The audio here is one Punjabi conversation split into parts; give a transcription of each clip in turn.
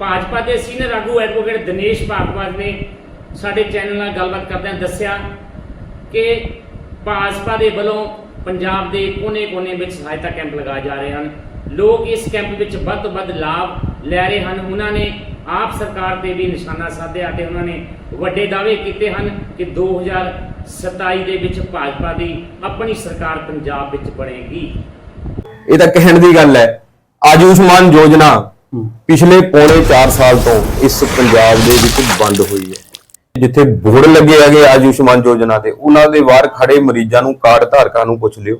ਭਾਜਪਾ ਦੇ ਸੀਨੀਅਰ ਆਗੂ ਐਡਵੋਕੇਟ ਦਿਨੇਸ਼ ਭਾਗਵਤ ਨੇ ਸਾਡੇ ਚੈਨਲ ਨਾਲ ਗੱਲਬਾਤ ਕਰਦਿਆਂ ਦੱਸਿਆ ਕਿ ਭਾਜਪਾ ਦੇ ਵੱਲੋਂ ਪੰਜਾਬ ਦੇ ਕੋਨੇ-ਕੋਨੇ ਵਿੱਚ ਸਹਾਇਤਾ ਕੈਂਪ ਲਗਾਏ ਜਾ ਰਹੇ ਹਨ। ਲੋਕ ਇਸ ਕੈਂਪ ਵਿੱਚ ਵੱਧ ਤੋਂ ਵੱਧ ਲਾਭ ਲੈ ਰਹੇ ਹਨ। ਉਹਨਾਂ ਨੇ ਆਪ ਸਰਕਾਰ ਤੇ ਵੀ ਨਿਸ਼ਾਨਾ ਸਾਧਿਆ ਤੇ ਉਹਨਾਂ ਨੇ ਵੱਡੇ ਦਾਅਵੇ ਕੀਤੇ ਹਨ ਕਿ 2027 ਦੇ ਵਿੱਚ ਭਾਜਪਾ ਦੀ ਆਪਣੀ ਸਰਕਾਰ ਪੰਜਾਬ ਵਿੱਚ ਬਣੇਗੀ। ਇਹ ਤਾਂ ਕਹਿਣ ਦੀ ਗੱਲ ਹੈ। ਆਯੁਸ਼ਮਾਨ ਯੋਜਨਾ ਪਿਛਲੇ ਪੌਣੇ 4 ਸਾਲ ਤੋਂ ਇਸ ਪੰਜਾਬ ਦੇ ਵਿੱਚ ਬੰਦ ਹੋਈ ਹੈ। ਜਿੱਥੇ ਬੋਰਡ ਲੱਗੇ ਹੈਗੇ ਆਯੁਸ਼ਮਾਨ ਯੋਜਨਾ ਤੇ ਉਹਨਾਂ ਦੇ ਬਾਹਰ ਖੜੇ ਮਰੀਜ਼ਾਂ ਨੂੰ ਕਾਰਡ ਧਾਰਕਾਂ ਨੂੰ ਪੁੱਛ ਲਿਓ।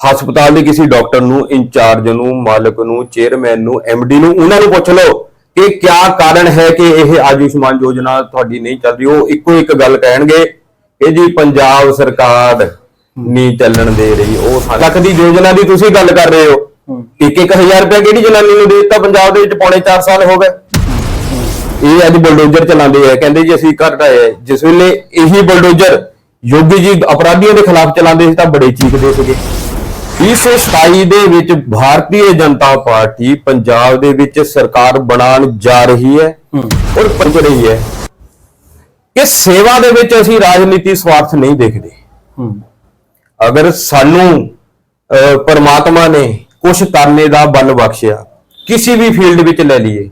ਹਸਪਤਾਲ ਦੇ ਕਿਸੇ ਡਾਕਟਰ ਨੂੰ ਇੰਚਾਰਜ ਨੂੰ ਮਾਲਕ ਨੂੰ ਚੇਅਰਮੈਨ ਨੂੰ ਐਮਡੀ ਨੂੰ ਉਹਨਾਂ ਨੂੰ ਪੁੱਛ ਲਓ ਕਿ ਕਿਆ ਕਾਰਨ ਹੈ ਕਿ ਇਹ ਆਯੁਸ਼ਮਾਨ ਯੋਜਨਾ ਤੁਹਾਡੀ ਨਹੀਂ ਚੱਲ ਰਹੀ। ਉਹ ਇੱਕੋ ਇੱਕ ਗੱਲ ਕਹਿਣਗੇ ਕਿ ਜੀ ਪੰਜਾਬ ਸਰਕਾਰ ਨਹੀਂ ਚੱਲਣ ਦੇ ਰਹੀ। ਉਹ ਲੱਖ ਦੀ ਯੋਜਨਾ ਦੀ ਤੁਸੀਂ ਗੱਲ ਕਰ ਰਹੇ ਹੋ। ਇੱਕ ਇੱਕ ਹਜ਼ਾਰ ਰੁਪਏ ਕਿਹੜੀ ਜਨਾਨੀ ਨੂੰ ਦੇ ਦਿੱਤਾ? ਪੰਜਾਬ ਦੇ ਵਿੱਚ ਪੌਣੇ 4 ਸਾਲ ਹੋ ਗਏ। ਇਹ ਅੱਜ ਬਲਡੋਜ਼ਰ ਚਲਾਉਂਦੇ ਆ ਕਹਿੰਦੇ ਜੀ ਅਸੀਂ ਘਰ ਢਾਏ ਆ। ਜਿਸ ਵੇਲੇ ਇਹੀ ਬਲਡੋਜ਼ਰ ਯੋਗੀ ਜੀ ਅਪਰਾਧੀਆਂ ਦੇ ਖਿਲਾਫ ਚਲਾਉਂਦੇ ਸੀ ਤਾਂ ਬੜੇ ਚੀਖਦੇ ਸੀਗੇ। 2027 ਦੇ ਵਿੱਚ ਭਾਰਤੀ ਜਨਤਾ ਪਾਰਟੀ ਪੰਜਾਬ ਦੇ ਵਿੱਚ ਸਰਕਾਰ ਬਣਾਉਣ ਜਾ ਰਹੀ ਹੈ ਔਰ ਪੰਜ ਰਹੀ ਹੈ। ਕਿ ਸੇਵਾ ਦੇ ਵਿੱਚ ਅਸੀਂ ਰਾਜਨੀਤੀ ਸਵਾਰਥ ਨਹੀਂ ਦੇਖਦੇ। ਅਗਰ ਸਾਨੂੰ ਪਰਮਾਤਮਾ ਨੇ ਕੁਝ ਕਰਨੇ ਦਾ ਬਲ ਬਖਸ਼ਿਆ ਕਿਸੇ ਵੀ ਫੀਲਡ ਵਿੱਚ ਲੈ ਲਈਏ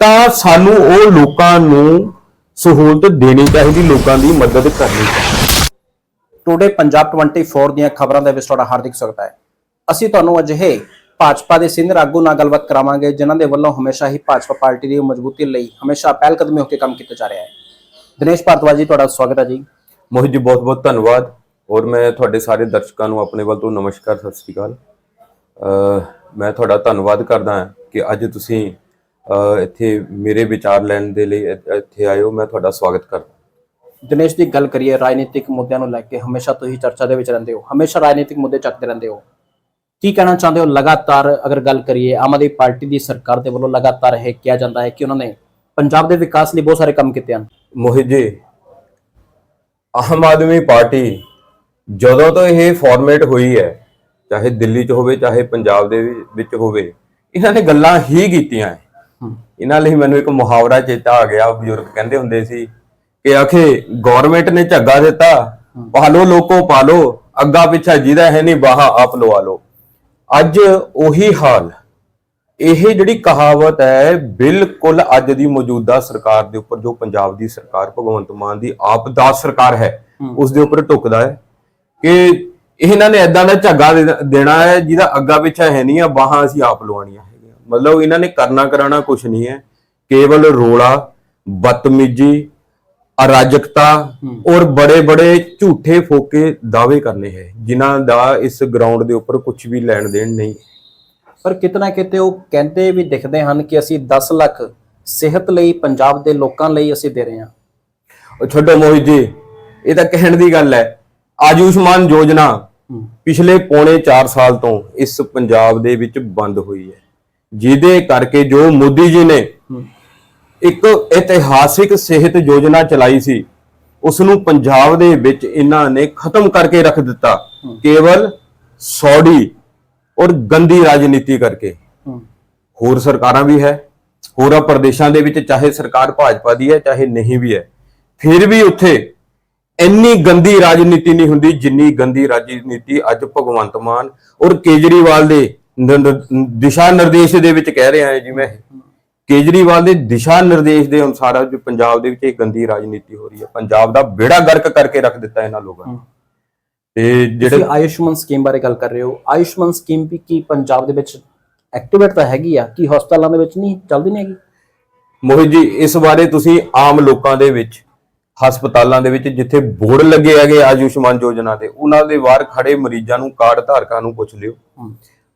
ਤਾਂ ਸਾਨੂੰ ਉਹ ਲੋਕਾਂ ਨੂੰ ਸਹੂਲਤ ਦੇਣੀ ਚਾਹੀਦੀ ਲੋਕਾਂ ਦੀ ਮਦਦ ਕਰਨੀ ਚਾਹੀਦੀ। ਟੁਡੇ ਪੰਜਾਬ 24 ਦੀਆਂ ਖਬਰਾਂ ਦੇ ਵਿੱਚ ਤੁਹਾਡਾ ਹਾਰਦਿਕ ਸਵਾਗਤ ਹੈ। ਅਸੀਂ ਤੁਹਾਨੂੰ ਅਜਿਹੇ ਭਾਜਪਾ ਦੇ ਸੀਨੀਅਰ ਆਗੂ ਨਾਲ ਗੱਲਬਾਤ ਕਰਾਵਾਂਗੇ ਜਿਨ੍ਹਾਂ ਦੇ ਵੱਲੋਂ ਹਮੇਸ਼ਾ ਹੀ ਭਾਜਪਾ ਪਾਰਟੀ ਦੀ ਮਜ਼ਬੂਤੀ ਲਈ ਹਮੇਸ਼ਾ ਪਹਿਲ ਕਦਮੀ ਹੋ ਕੇ ਕੰਮ ਕੀਤਾ ਜਾ ਰਿਹਾ ਹੈ। ਦਿਨੇਸ਼ ਭਾਰਤਵਾਜ ਜੀ ਤੁਹਾਡਾ ਸਵਾਗਤ ਹੈ ਜੀ। ਮੋਹਿਤ ਜੀ ਬਹੁਤ ਬਹੁਤ ਧੰਨਵਾਦ। ਔਰ ਮੈਂ ਤੁਹਾਡੇ ਸਾਰੇ ਦਰਸ਼ਕਾਂ ਨੂੰ ਆਪਣੇ ਵੱਲ ਤੋਂ ਨਮਸਕਾਰ ਸਤਿ ਸ੍ਰੀ ਅਕਾਲ। ਮੈਂ ਤੁਹਾਡਾ ਧੰਨਵਾਦ ਕਰਦਾ ਹਾਂ ਕਿ ਅੱਜ ਤੁਸੀਂ ਇੱਥੇ ਮੇਰੇ ਵਿਚਾਰ ਲੈਣ ਦੇ ਲਈ ਇੱਥੇ ਆਏ ਹੋ। ਮੈਂ ਤੁਹਾਡਾ ਸਵਾਗਤ ਕਰਦਾ ਦਿਨੇਸ਼ ਦੀ ਗੱਲ ਕਰੀਏ ਰਾਜਨੀਤਿਕ ਮੁੱਦਿਆਂ ਨੂੰ ਲੈ ਕੇ ਹਮੇਸ਼ਾ ਤੁਸੀਂ ਚਰਚਾ ਦੇ ਵਿੱਚ ਰਹਿੰਦੇ ਹੋ। ਹਮੇਸ਼ਾ ਰਾਜਨੀਤਿਕ ਮੁੱਦੇ ਚੱਕਦੇ ਰਹਿੰਦੇ ਹੋ। ਕੀ ਕਹਿਣਾ ਚਾਹੁੰਦੇ ਹੋ? ਲਗਾਤਾਰ ਅਗਰ ਗੱਲ ਕਰੀਏ ਆਮ ਆਦਮੀ ਪਾਰਟੀ ਦੀ ਸਰਕਾਰ ਦੇ ਵੱਲੋਂ ਲਗਾਤਾਰ ਇਹ ਕਿਹਾ ਜਾਂਦਾ ਹੈ ਕਿ ਉਹਨਾਂ ਨੇ ਪੰਜਾਬ ਦੇ ਵਿਕਾਸ ਲਈ ਬਹੁਤ ਸਾਰੇ ਕੰਮ ਕੀਤੇ ਹਨ। ਮੋਹਿਤ ਜੀ ਆਮ ਆਦਮੀ ਪਾਰਟੀ ਜਦੋਂ ਤੋਂ ਇਹ ਫਾਰਮੇਟ ਹੋਈ ਹੈ ਚਾਹੇ ਦਿੱਲੀ 'ਚ ਹੋਵੇ ਚਾਹੇ ਪੰਜਾਬ ਦੇ ਵਿੱਚ ਹੋਵੇ ਇਹਨਾਂ ਨੇ ਗੱਲਾਂ ਹੀ ਕੀਤੀਆਂ ਹੈ। ਇਹਨਾਂ ਲਈ ਮੈਨੂੰ ਇੱਕ ਮੁਹਾਵਰਾ ਚੇਤਾ ਆ ਗਿਆ ਬਜ਼ੁਰਗ ਕਹਿੰਦੇ ਹੁੰਦੇ ਸੀ ਕਿ ਆਖੇ ਗਵਰਨਮੈਂਟ ਨੇ ਝੱਗਾ ਦਿੱਤਾ ਪਾਲੋ ਲੋਕੋ ਪਾਲੋ ਅੱਗਾ ਪਿੱਛਾ ਜਿਹਦਾ ਹੈ ਨਹੀਂ ਬਾਹਾ ਆਪ ਲਵਾ ਲੋ ਅੱਜ ਉਹੀ ਹਾਲ। ਇਹ ਜਿਹੜੀ ਕਹਾਵਤ ਹੈ ਬਿਲਕੁਲ ਅੱਜ ਦੀ ਮੌਜੂਦਾ ਸਰਕਾਰ ਦੇ ਉੱਪਰ ਜੋ ਪੰਜਾਬ ਦੀ ਸਰਕਾਰ ਭਗਵੰਤ ਮਾਨ ਦੀ ਆਪ ਦਾ ਸਰਕਾਰ ਹੈ ਉਸ ਦੇ ਉੱਪਰ ਟੁਕਦਾ ਹੈ ਕਿ ਇਹਨਾਂ ਨੇ ਐਦਾਂ ਦਾ ਝੱਗਾ ਦੇਣਾ ਹੈ ਜਿਹਦਾ ਅੱਗਾ ਪਿੱਛਾ ਹੈ ਨਹੀਂ ਆ ਬਾਹਾਂ ਅਸੀਂ ਆਪ ਲਵਾਉਣੀਆਂ ਹੈਗੀਆਂ। ਮਤਲਬ ਇਹਨਾਂ ਨੇ ਕਰਨਾ ਕਰਾਣਾ ਕੁਝ ਨਹੀਂ ਹੈ। ਕੇਵਲ ਰੋਲਾ ਬਦਤਮੀਜੀ ਅਰਾਜਕਤਾ ਔਰ ਬੜੇ ਬੜੇ ਝੂਠੇ ਫੋਕੇ ਦਾਅਵੇ ਕਰਨੇ ਹੈ ਜਿਨ੍ਹਾਂ ਦਾ ਇਸ ਗਰਾਊਂਡ ਦੇ ਉੱਪਰ ਕੁਝ ਵੀ ਲੈਣ ਦੇਣ ਨਹੀਂ ਪਰ ਕਿਤਨਾ ਕਿਤੇ ਉਹ ਕਹਿੰਦੇ ਵੀ ਦਿਖਦੇ ਹਨ ਕਿ ਅਸੀਂ 10 ਲੱਖ ਸਿਹਤ ਲਈ ਪੰਜਾਬ ਦੇ ਲੋਕਾਂ ਲਈ ਅਸੀਂ ਦੇ ਰਹੇ ਹਾਂ। ਉਹ ਛੱਡੋ ਮੋਹਿਤ ਜੀ ਇਹ ਤਾਂ ਕਹਿਣ ਦੀ ਗੱਲ ਹੈ। ਆਯੁਸ਼ਮਾਨ ਯੋਜਨਾ ਪਿਛਲੇ ਪੌਣੇ 4 ਸਾਲ ਤੋਂ ਇਸ ਪੰਜਾਬ ਦੇ ਵਿੱਚ ਬੰਦ ਹੋਈ ਹੈ। ਜਿਹਦੇ ਕਰਕੇ ਜੋ ਮੋਦੀ ਜੀ ਨੇ ਇੱਕ ਇਤਿਹਾਸਿਕ ਸਿਹਤ ਯੋਜਨਾ ਚਲਾਈ ਸੀ ਉਸ ਨੂੰ ਪੰਜਾਬ ਦੇ ਵਿੱਚ ਇਹਨਾਂ ਨੇ ਖਤਮ ਕਰਕੇ ਰੱਖ ਦਿੱਤਾ। ਕੇਵਲ ਸੌੜੀ ਔਰ ਗੰਦੀ ਰਾਜਨੀਤੀ ਕਰਕੇ। ਹੋਰ ਸਰਕਾਰਾਂ ਵੀ ਹੈ ਹੋਰਾਂ ਪ੍ਰਦੇਸ਼ਾਂ ਦੇ ਵਿੱਚ ਚਾਹੇ ਸਰਕਾਰ ਭਾਜਪਾ ਦੀ ਹੈ ਚਾਹੇ ਨਹੀਂ ਵੀ ਹੈ। ਫਿਰ ਵੀ ਉੱਥੇ ਇੰਨੀ ਗੰਦੀ ਰਾਜਨੀਤੀ ਨਹੀਂ ਹੁੰਦੀ ਜਿੰਨੀ ਗੰਦੀ ਰਾਜਨੀਤੀ ਅੱਜ ਭਗਵੰਤ ਮਾਨ ਔਰ ਕੇਜਰੀਵਾਲ ਦੇ ਦਿਸ਼ਾ ਨਿਰਦੇਸ਼ ਦੇ ਵਿੱਚ ਕਹਿ ਰਿਹਾ ਹਾਂ ਜਿਵੇਂ ਕੇਜਰੀਵਾਲ ਦੇ ਦਿਸ਼ਾ ਨਿਰਦੇਸ਼ ਦੇ ਅਨੁਸਾਰ ਅੱਜ ਪੰਜਾਬ ਦੇ ਵਿੱਚ ਇਹ ਗੰਦੀ ਰਾਜਨੀਤੀ ਹੋ ਰਹੀ ਹੈ। ਪੰਜਾਬ ਦਾ ਬੇੜਾ ਗਰਕ ਕਰਕੇ ਰੱਖ ਦਿੱਤਾ ਇਹਨਾਂ ਲੋਕਾਂ ਨੇ। ਤੇ ਜਿਹੜੇ ਆਯੁਸ਼ਮਾਨ ਸਕੀਮ ਬਾਰੇ ਗੱਲ ਕਰ ਰਹੇ ਹੋ। ਆਯੁਸ਼ਮਾਨ ਸਕੀਮ ਵੀ ਕੀ ਪੰਜਾਬ ਦੇ ਵਿੱਚ ਐਕਟੀਵੇਟ ਤਾਂ ਹੈਗੀ ਆ? ਕੀ ਹਸਪਤਾਲਾਂ ਦੇ ਵਿੱਚ ਨਹੀਂ ਚੱਲਦੀ ਨਹੀਂ ਹੈਗੀ? ਮੋਹਿਤ ਜੀ ਇਸ ਬਾਰੇ ਤੁਸੀਂ ਆਮ ਲੋਕਾਂ ਦੇ ਵਿੱਚ ਹਸਪਤਾਲਾਂ ਦੇ ਵਿੱਚ ਜਿੱਥੇ ਬੋਰਡ ਲੱਗੇ ਹੈਗੇ ਆਯੁਸ਼ਮਾਨ ਯੋਜਨਾ ਤੇ ਉਹਨਾਂ ਦੇ ਬਾਹਰ ਖੜੇ ਮਰੀਜ਼ਾਂ ਨੂੰ ਕਾਰਡ ਧਾਰਕਾਂ ਨੂੰ ਪੁੱਛ ਲਿਓ।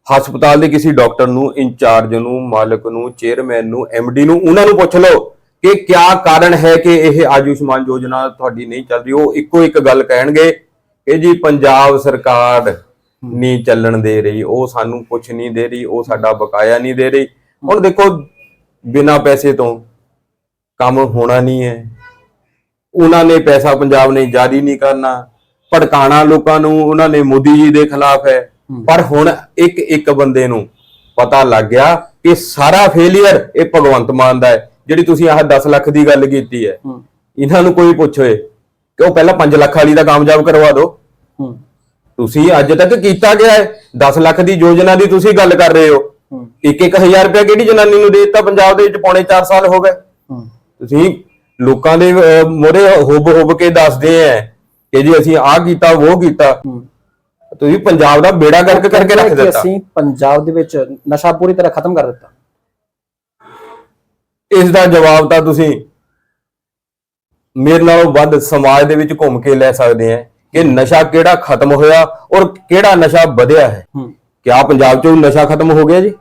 ਹਸਪਤਾਲ ਦੇ ਕਿਸੇ ਡਾਕਟਰ ਨੂੰ ਇੰਚਾਰਜ ਨੂੰ ਮਾਲਕ ਨੂੰ ਚੇਅਰਮੈਨ ਨੂੰ ਐਮਡੀ ਨੂੰ ਉਹਨਾਂ ਨੂੰ ਪੁੱਛ ਲਓ ਕਿ ਕਿਆ ਕਾਰਨ ਹੈ ਕਿ ਇਹ ਆਯੁਸ਼ਮਾਨ ਯੋਜਨਾ ਤੁਹਾਡੀ ਨਹੀਂ ਚੱਲ ਰਹੀ। ਉਹ ਇੱਕੋ ਇੱਕ ਗੱਲ ਕਹਿਣਗੇ ਕਿ ਜੀ ਪੰਜਾਬ ਸਰਕਾਰ ਨਹੀਂ ਚੱਲਣ ਦੇ ਰਹੀ ਉਹ ਸਾਨੂੰ ਕੁਝ ਨਹੀਂ ਦੇ ਰਹੀ ਉਹ ਸਾਡਾ ਬਕਾਇਆ ਨਹੀਂ ਦੇ ਰਹੀ। ਹੁਣ ਦੇਖੋ ਬਿਨਾ ਪੈਸੇ ਤੋਂ ਕੰਮ ਹੋਣਾ ਨਹੀਂ ਹੈ। ਉਹਨਾਂ ਨੇ ਪੈਸਾ ਪੰਜਾਬ ਨੇ ਜਾਰੀ ਨਹੀਂ ਕਰਨਾ ਭੜਕਾਣਾ ਲੋਕਾਂ ਨੂੰ ਉਹਨਾਂ ਨੇ ਮੋਦੀ ਜੀ ਦੇ ਖਿਲਾਫ ਹੈ। ਪਰ ਹੁਣ ਇੱਕ ਇੱਕ ਬੰਦੇ ਨੂੰ ਪਤਾ ਲੱਗ ਗਿਆ ਕਿ ਸਾਰਾ ਫੇਲਿਅਰ ਇਹ ਭਗਵੰਤ ਮਾਨ ਦਾ ਹੈ ਜਿਹੜੀ ਤੁਸੀਂ ਆਹ 10 ਲੱਖ ਦੀ ਗੱਲ ਕੀਤੀ ਹੈ। ਇਹਨਾਂ ਨੂੰ ਕੋਈ ਪੁੱਛੇ ਕਿ ਉਹ ਪਹਿਲਾਂ 5 ਲੱਖ ਵਾਲੀ ਦਾ ਕਾਮਯਾਬ ਕਰਵਾ ਦਿਓ। ਤੁਸੀਂ ਅੱਜ ਤੱਕ ਕੀਤਾ ਗਿਆ ਹੈ? 10 ਲੱਖ ਦੀ ਯੋਜਨਾ ਦੀ ਤੁਸੀਂ ਗੱਲ ਕਰ ਰਹੇ ਹੋ। ਹੂੰ। 1-1000 ਰੁਪਏ ਕਿਹੜੀ ਜਨਾਨੀ ਨੂੰ ਦੇ ਦਿੱਤਾ? ਪੰਜਾਬ ਦੇ ਵਿੱਚ ਪੌਣੇ 4 ਸਾਲ ਹੋ ਗਏ। ਤੁਸੀਂ ਲੋਕਾਂ ਦੇ ਮੋਰੇ ਹੁਬ ਹੁਬ ਕੇ ਦੱਸਦੇ ਆ ਕਿ ਜੀ ਅਸੀਂ ਆਹ ਕੀਤਾ ਉਹ ਕੀਤਾ। ਤੁਸੀਂ ਪੰਜਾਬ ਦਾ ਬੇੜਾ ਗਰਕ ਕਰਕੇ ਰੱਖ ਦਿੱਤਾ। ਅਸੀਂ ਪੰਜਾਬ ਦੇ ਵਿੱਚ ਨਸ਼ਾ ਪੂਰੀ ਤਰ੍ਹਾਂ ਖਤਮ ਕਰ ਦਿੱਤਾ। ਇਸ ਦਾ ਜਵਾਬ ਤਾਂ ਤੁਸੀਂ ਮੇਰੇ ਨਾਲੋਂ ਵੱਧ ਸਮਾਜ ਦੇ ਵਿੱਚ ਘੁੰਮ ਕੇ ਲੈ ਸਕਦੇ ਆ ਕਿ ਨਸ਼ਾ ਕਿਹੜਾ ਖਤਮ ਹੋਇਆ ਔਰ ਕਿਹੜਾ ਨਸ਼ਾ ਵਧਿਆ ਹੈ। ਕਿਆ ਪੰਜਾਬ 'ਚੋਂ ਨਸ਼ਾ ਖਤਮ ਹੋ ਗਿਆ ਜੀ?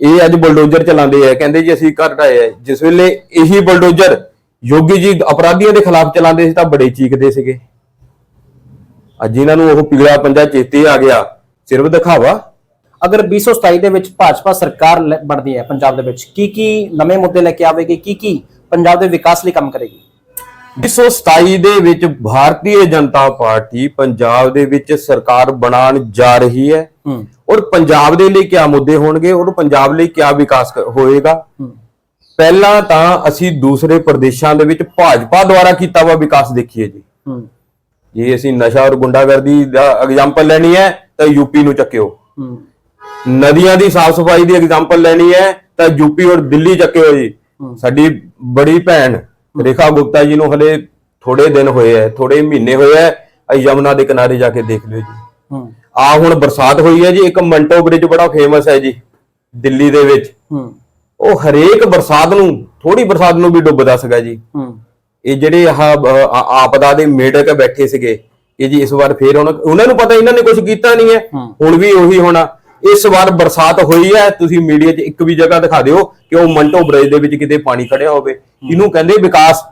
ਇਹ ਅੱਜ ਬਲਡੋਜ਼ਰ ਚਲਾਉਂਦੇ ਆ ਕਹਿੰਦੇ ਜੀ ਅਸੀਂ ਘਰ ਢਾਏ ਆ ਜਿਸ ਵੇਲੇ ਇਹੀ ਬਲਡੋਜ਼ਰ ਯੋਗੀ ਜੀ ਅਪਰਾਧੀਆਂ ਦੇ ਖਿਲਾਫ ਚਲਾਉਂਦੇ ਸੀ ਤਾਂ ਬੜੇ ਚੀਕਦੇ ਸੀਗੇ। ਅੱਜ ਇਹਨਾਂ ਨੂੰ ਉਹ ਪੀਲਾ ਪੰਜਾ ਚੇਤੇ ਆ ਗਿਆ। ਸਿਰਫ ਦਿਖਾਵਾ। ਅਗਰ 2027 ਦੇ ਵਿੱਚ ਭਾਜਪਾ ਸਰਕਾਰ ਬਣਦੀ ਹੈ ਪੰਜਾਬ ਦੇ ਵਿੱਚ ਕੀ ਕੀ ਨਵੇਂ ਮੁੱਦੇ ਲੈ ਕੇ ਆਵੇਗੀ ਕੀ ਕੀ ਪੰਜਾਬ ਦੇ ਵਿਕਾਸ ਲਈ ਕੰਮ ਕਰੇਗੀ? 1927 ਦੇ ਵਿੱਚ ਭਾਰਤੀ ਜਨਤਾ ਪਾਰਟੀ ਪੰਜਾਬ ਦੇ ਵਿੱਚ ਸਰਕਾਰ ਬਣਾਉਣ ਜਾ ਰਹੀ ਹੈ। ਔਰ ਪੰਜਾਬ ਦੇ ਲਈ ਕਿਆ ਮੁੱਦੇ ਹੋਣਗੇ ਔਰ ਪੰਜਾਬ ਲਈ ਕਿਆ ਵਿਕਾਸ ਕ- ਹੋਏਗਾ ਪਹਿਲਾਂ ਤਾਂ ਅਸੀਂ ਦੂਸਰੇ ਪ੍ਰਦੇਸ਼ਾਂ ਦੇ ਵਿੱਚ ਭਾਜਪਾ ਦੁਆਰਾ ਕੀਤਾ ਵਾ ਵਿਕਾਸ ਦੇਖੀਏ ਜੀ। ਹੂੰ। ਜੇ ਅਸੀਂ ਨਸ਼ਾ ਔਰ ਗੁੰਡਾਗਰਦੀ ਦਾ ਐਗਜ਼ਾਮਪਲ ਲੈਣੀ ਹੈ ਤਾਂ ਯੂਪੀ ਨੂੰ ਚੱਕਿਓ। ਹੂੰ। ਨਦੀਆਂ ਦੀ ਸਾਫ਼ ਸਫ਼ਾਈ ਦੀ ਐਗਜ਼ਾਮਪਲ ਲੈਣੀ ਹੈ ਤਾਂ ਯੂਪੀ ਔਰ ਦਿੱਲੀ ਚੱਕਿਓ ਜੀ। ਸਾਡੀ ਬੜੀ ਭੈਣ ਰੇਖਾ ਗੁਪਤਾ ਜੀ ਨੂੰ ਹਲੇ ਥੋੜੇ ਦਿਨ ਹੋਏ ਐ ਥੋੜੇ ਮਹੀਨੇ ਹੋਏ ਐ ਆ ਯਮੁਨਾ ਦੇ ਕਿਨਾਰੇ ਜਾ ਕੇ ਦੇਖ ਲਿਓ ਜੀ। ਹੂੰ। ਆ ਹੁਣ ਬਰਸਾਤ ਹੋਈ ਹੈ ਜੀ ਇੱਕ ਮੰਟੋ ਬ੍ਰਿਜ ਬੜਾ ਫੇਮਸ ਹੈ ਜੀ ਦਿੱਲੀ ਦੇ ਵਿੱਚ। ਹੂੰ। ਉਹ ਹਰੇਕ ਬਰਸਾਤ ਨੂੰ ਥੋੜੀ ਬਰਸਾਤ ਨੂੰ ਵੀ ਡੁੱਬਦਾ ਸੀਗਾ ਜੀ। ਇਹ ਜਿਹੜੇ ਆਹ ਆਪਦਾ ਦੇ ਮੇਢਕ ਬੈਠੇ ਸੀਗੇ ਕਿ ਜੀ ਇਸ ਵਾਰ ਫੇਰ ਉਹਨਾਂ ਉਹਨਾਂ ਨੂੰ ਪਤਾ ਇਹਨਾਂ ਨੇ ਕੁਝ ਕੀਤਾ ਨਹੀਂ ਹੈ। ਹੁਣ ਵੀ ਉਹੀ ਹੋਣਾ। ਇਸ ਵਾਰ ਬਰਸਾਤ ਹੋਈ ਹੈ ਤੁਸੀਂ ਮੀਡੀਆ 'ਚ ਇੱਕ ਵੀ ਜਗ੍ਹਾ ਦਿਖਾ ਦਿਓ ਕਿ ਉਹ ਮੰਟੋ ਬ੍ਰਿਜ ਦੇ ਵਿੱਚ ਕਿਤੇ ਪਾਣੀ ਖੜਿਆ ਹੋਵੇ। ਇਹਨੂੰ ਕਹਿੰਦੇ ਵਿਕਾਸ।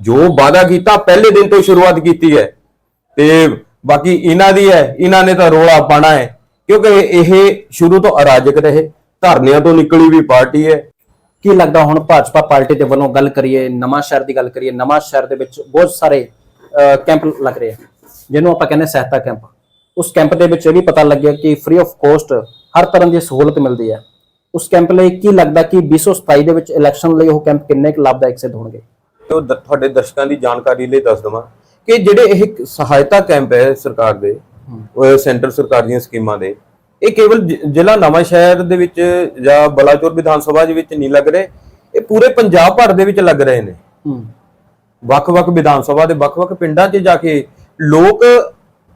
ਜੋ ਵਾਅਦਾ ਕੀਤਾ ਪਹਿਲੇ ਦਿਨ ਤੋਂ ਸ਼ੁਰੂਆਤ ਕੀਤੀ ਹੈ। ਤੇ ਬਾਕੀ ਇਹਨਾਂ ਦੀ ਹੈ ਇਹਨਾਂ ਨੇ ਤਾਂ ਰੋਲਾ ਪਾਣਾ ਹੈ। ਕਿਉਂਕਿ ਇਹ ਸ਼ੁਰੂ ਤੋਂ ਅਰਾਜਕ ਰਹੇ। ਧਰਨਿਆਂ ਤੋਂ ਨਿਕਲੀ ਵੀ ਪਾਰਟੀ ਹੈ। ਕੀ ਲੱਗਦਾ ਹੁਣ ਭਾਜਪਾ ਪਾਰਟੀ ਦੇ ਵੱਲੋਂ ਗੱਲ ਕਰੀਏ ਨਵਾਂ ਸ਼ਹਿਰ ਦੀ ਗੱਲ ਕਰੀਏ ਨਵਾਂ ਸ਼ਹਿਰ ਦੇ ਵਿੱਚ ਬਹੁਤ ਸਾਰੇ ਕੈਂਪ ਲੱਗ ਰਹੇ ਆ ਜਿਹਨੂੰ ਆਪਾਂ ਕਹਿੰਦੇ ਸਹਾਇਤਾ ਕੈਂਪ। ਉਸ ਕੈਂਪ ਦੇ ਵਿੱਚ ਇਹ ਵੀ ਪਤਾ ਲੱਗਿਆ ਕਿ ਫ੍ਰੀ ਆਫ ਕੋਸਟ ਹਰ ਤਰ੍ਹਾਂ ਦੀ ਸਹੂਲਤ ਮਿਲਦੀ ਹੈ। ਉਸ ਕੈਂਪ ਲਈ ਕੀ ਲੱਗਦਾ ਕਿ 2027 ਦੇ ਵਿੱਚ ਇਲੈਕਸ਼ਨ ਲਈ ਉਹ ਕੈਂਪ ਕਿੰਨੇ ਕੁ ਲਾਭਦਾਇਕ ਸਿੱਧ ਹੋਣਗੇ? ਤੇ ਤੁਹਾਡੇ ਦਰਸ਼ਕਾਂ ਦੀ ਜਾਣਕਾਰੀ ਲਈ ਦੱਸ ਦਵਾਂ ਕਿ ਜਿਹੜੇ ਇਹ ਸਹਾਇਤਾ ਕੈਂਪ ਹੈ ਸਰਕਾਰ ਦੇ ਉਹ ਸੈਂਟਰ ਸਰਕਾਰ ਦੀਆਂ ਸਕੀਮਾਂ ਦੇ ਇਹ ਕੇਵਲ ਜ਼ਿਲ੍ਹਾ ਨਵਾਂ ਸ਼ਹਿਰ ਦੇ ਵਿੱਚ ਜਾਂ ਬਲਾਚੌਰ ਵਿਧਾਨ ਸਭਾ ਦੇ ਵਿੱਚ ਨਹੀਂ ਲੱਗ ਰਹੇ ਇਹ ਪੂਰੇ ਪੰਜਾਬ ਭਰ ਦੇ ਵਿੱਚ ਲੱਗ ਰਹੇ ਨੇ। ਵੱਖ-ਵੱਖ ਵਿਧਾਨ ਸਭਾ ਦੇ ਵੱਖ-ਵੱਖ ਪਿੰਡਾਂ 'ਚ ਜਾ ਕੇ ਲੋਕ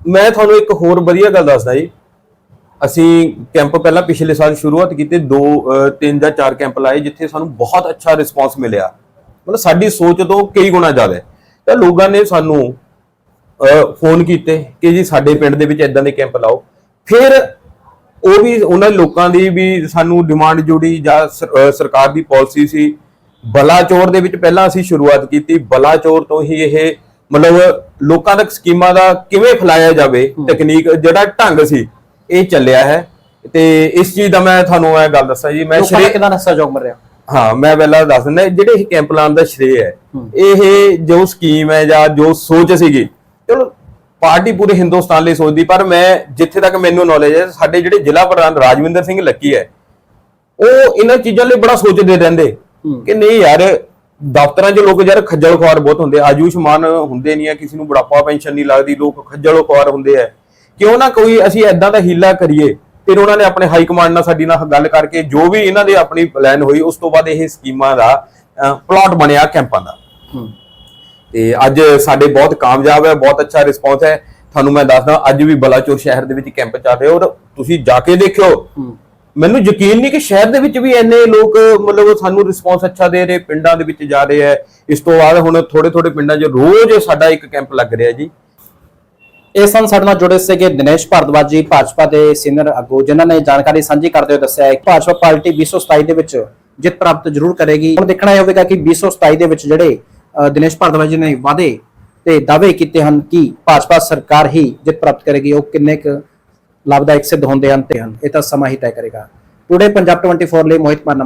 ਮੈਂ ਤੁਹਾਨੂੰ ਇੱਕ ਹੋਰ ਵਧੀਆ ਗੱਲ ਦੱਸਦਾ ਜੀ। ਅਸੀਂ ਕੈਂਪ ਪਹਿਲਾਂ ਪਿਛਲੇ ਸਾਲ ਸ਼ੁਰੂਆਤ ਕੀਤੇ ਦੋ ਅਹ, ਤਿੰਨ ਜਾਂ ਚਾਰ ਕੈਂਪ ਲਾਏ ਜਿੱਥੇ ਸਾਨੂੰ ਬਹੁਤ ਅੱਛਾ ਰਿਸਪਾਂਸ ਮਿਲਿਆ। ਮਤਲਬ ਸਾਡੀ ਸੋਚ ਤੋਂ ਕਈ ਗੁਣਾ ਜ਼ਿਆਦਾ। ਤਾਂ ਲੋਕਾਂ ਨੇ ਸਾਨੂੰ ਫੋਨ ਕੀਤੇ ਕਿ ਜੀ ਸਾਡੇ ਪਿੰਡ ਦੇ ਵਿੱਚ ਇਦਾਂ ਦੇ ਕੈਂਪ ਲਾਓ। ਫਿਰ ਉਹ ਵੀ ਉਹਨਾਂ ਲੋਕਾਂ ਦੀ ਵੀ ਸਾਨੂੰ ਡਿਮਾਂਡ ਜੁੜੀ ਜਾਂ ਸਰ- ਸਰਕਾਰ ਦੀ ਪਾਲਿਸੀ ਸੀ। ਬਲਾਚੌਰ ਦੇ ਵਿੱਚ ਪਹਿਲਾਂ ਅਸੀਂ ਸ਼ੁਰੂਆਤ ਕੀਤੀ। ਬਲਾਚੌਰ ਤੋਂ ਹੀ ਇਹ ਮਤਲਬ ਲੋਕਾਂ ਤੱਕ ਸਕੀਮਾਂ ਦਾ ਕਿਵੇਂ ਫੈਲਾਇਆ ਜਾਵੇ ਟੈਕਨੀਕ ਜਿਹੜਾ ਢੰਗ ਸੀ ਇਹ ਚੱਲਿਆ ਹੈ। ਤੇ ਇਸ ਚੀਜ਼ ਦਾ ਮੈਂ ਤੁਹਾਨੂੰ ਇਹ ਗੱਲ ਦੱਸਾਂ ਜੀ ਮੈਂ ਸ਼੍ਰੀ ਕਿਦਾਂ ਦਾ ਸਹਿਯੋਗ ਮਿਲ ਰਿਹਾ? ਹਾਂ ਮੈਂ ਪਹਿਲਾਂ ਦੱਸ ਦਿੰਦਾ ਜਿਹੜੇ ਇਹ ਕੈਂਪ ਲਾਉਣ ਦਾ ਸ਼੍ਰੇਅ ਹੈ ਇਹ ਜੋ ਸਕੀਮ ਹੈ ਜਾਂ ਜੋ ਸੋਚ ਸੀਗੀ ਚਲੋ ਪਾਰਟੀ ਪੂਰੇ ਹਿੰਦੁਸਤਾਨ ਲਈ ਸੋਚਦੀ ਪਰ ਮੈਂ ਜਿੱਥੇ ਤੱਕ ਮੈਨੂੰ ਨੌਲੇਜ ਹੈ ਸਾਡੇ ਜਿਹੜੇ ਜ਼ਿਲ੍ਹਾ ਪ੍ਰਧਾਨ ਰਾਜਵਿੰਦਰ ਸਿੰਘ ਲੱਕੀ ਹੈ ਉਹ ਇਹਨਾਂ ਚੀਜ਼ਾਂ ਲਈ ਬੜਾ ਸੋਚਦੇ ਰਹਿੰਦੇ ਕਿ ਨਹੀਂ ਯਾਰ ਦਫ਼ਤਰਾਂ 'ਚ ਲੋਕ ਯਾਰ ਖੱਜਲ ਖੁਆਰ ਬਹੁਤ ਹੁੰਦੇ ਆ। ਆਯੁਸ਼ਮਾਨ ਹੁੰਦੇ ਨਹੀਂ ਆ ਕਿਸੇ ਨੂੰ ਬੁਢਾਪਾ ਪੈਨਸ਼ਨ ਨਹੀਂ ਲੱਗਦੀ ਲੋਕ ਖੱਜਲ ਖੁਆਰ ਹੁੰਦੇ ਆ। ਕਿਉਂ ਨਾ ਕੋਈ ਅਸੀਂ ਐਦਾਂ ਦਾ ਹੀਲਾ ਕਰੀਏ ਫਿਰ ਉਹਨਾਂ ਨੇ ਆਪਣੇ ਹਾਈ ਕਮਾਂਡ ਨਾਲ ਸਾਡੀ ਨਾਲ ਗੱਲ ਕਰਕੇ ਜੋ ਵੀ ਇਹਨਾਂ ਦੇ ਆਪਣੀ ਪਲਾਨ ਹੋਈ ਉਸ ਤੋਂ ਬਾਅਦ ਇਹ ਸਕੀਮਾਂ ਦਾ ਪਲਾਟ ਬਣਿਆ ਕੈਂਪਾਂ ਦਾ। ਤੇ ਅੱਜ ਸਾਡੇ ਬਹੁਤ ਕਾਮਯਾਬ ਹੈ ਬਹੁਤ ਅੱਛਾ ਰਿਸਪੌਂਸ ਹੈ। ਤੁਹਾਨੂੰ ਮੈਂ ਦੱਸਦਾ ਅੱਜ ਵੀ ਬਲਾਚੌਰ ਸ਼ਹਿਰ ਦੇ ਵਿੱਚ ਕੈਂਪ ਚੱਲ ਰਹੇ ਔਰ ਤੁਸੀਂ ਜਾ ਕੇ ਦੇਖਿਓ। ਮੈਨੂੰ ਯਕੀਨ ਨਹੀਂ ਕਿ ਸ਼ਹਿਰ ਦੇ ਵਿੱਚ ਵੀ ਇੰਨੇ ਲੋਕ ਮਤਲਬ ਸਾਨੂੰ ਰਿਸਪੌਂਸ ਅੱਛਾ ਦੇ ਰਹੇ ਪਿੰਡਾਂ ਦੇ ਵਿੱਚ ਜਾ ਰਹੇ ਹੈ। ਇਸ ਤੋਂ ਬਾਅਦ ਹੁਣ ਥੋੜੇ ਥੋੜੇ ਪਿੰਡਾਂ 'ਚ ਰੋਜ਼ ਸਾਡਾ ਇੱਕ ਕੈਂਪ ਲੱਗ ਰਿਹਾ ਜੀ। ਇਹ ਸਨ ਸਾਡੇ ਨਾਲ ਜੁੜੇ ਸੀਗੇ ਦਿਨੇਸ਼ ਭਾਰਦਵਾਜ ਜੀ ਭਾਜਪਾ ਦੇ ਸੀਨੀਅਰ ਆਗੂ ਜਿਨ੍ਹਾਂ ਨੇ ਜਾਣਕਾਰੀ ਸਾਂਝੀ ਕਰਦੇ ਹੋਏ ਦੱਸਿਆ ਹੈ ਕਿ ਭਾਜਪਾ ਪਾਰਟੀ 2027 ਦੇ ਵਿੱਚ ਜਿੱਤ ਪ੍ਰਾਪਤ ਜ਼ਰੂਰ ਕਰੇਗੀ। ਹੁਣ ਦੇਖਣਾ ਇਹ ਹੋਵੇਗਾ ਕਿ 2027 ਦੇ ਵਿੱਚ ਜਿਹੜੇ ਦਿਨੇਸ਼ ਭਾਰਦਵਾਜ ਜੀ ਨੇ ਵਾਅਦੇ ਤੇ ਦਾਅਵੇ ਕੀਤੇ ਹਨ ਕਿ ਭਾਜਪਾ ਸਰਕਾਰ ਹੀ ਜਿੱਤ ਪ੍ਰਾਪਤ ਕਰੇਗੀ, ਉਹ ਕਿੰਨੇ ਕੁ ਲਾਭਦਾਇਕ ਸਿੱਧ ਹੁੰਦੇ ਹਨ ਤੇ ਹਨ, ਇਹ ਤਾਂ ਸਮਾਂ ਹੀ ਤੈਅ ਕਰੇਗਾ। ਟੁਡੇ ਪੰਜਾਬ 24 ਲਈ ਮੋਹਿਤ ਮਾਨ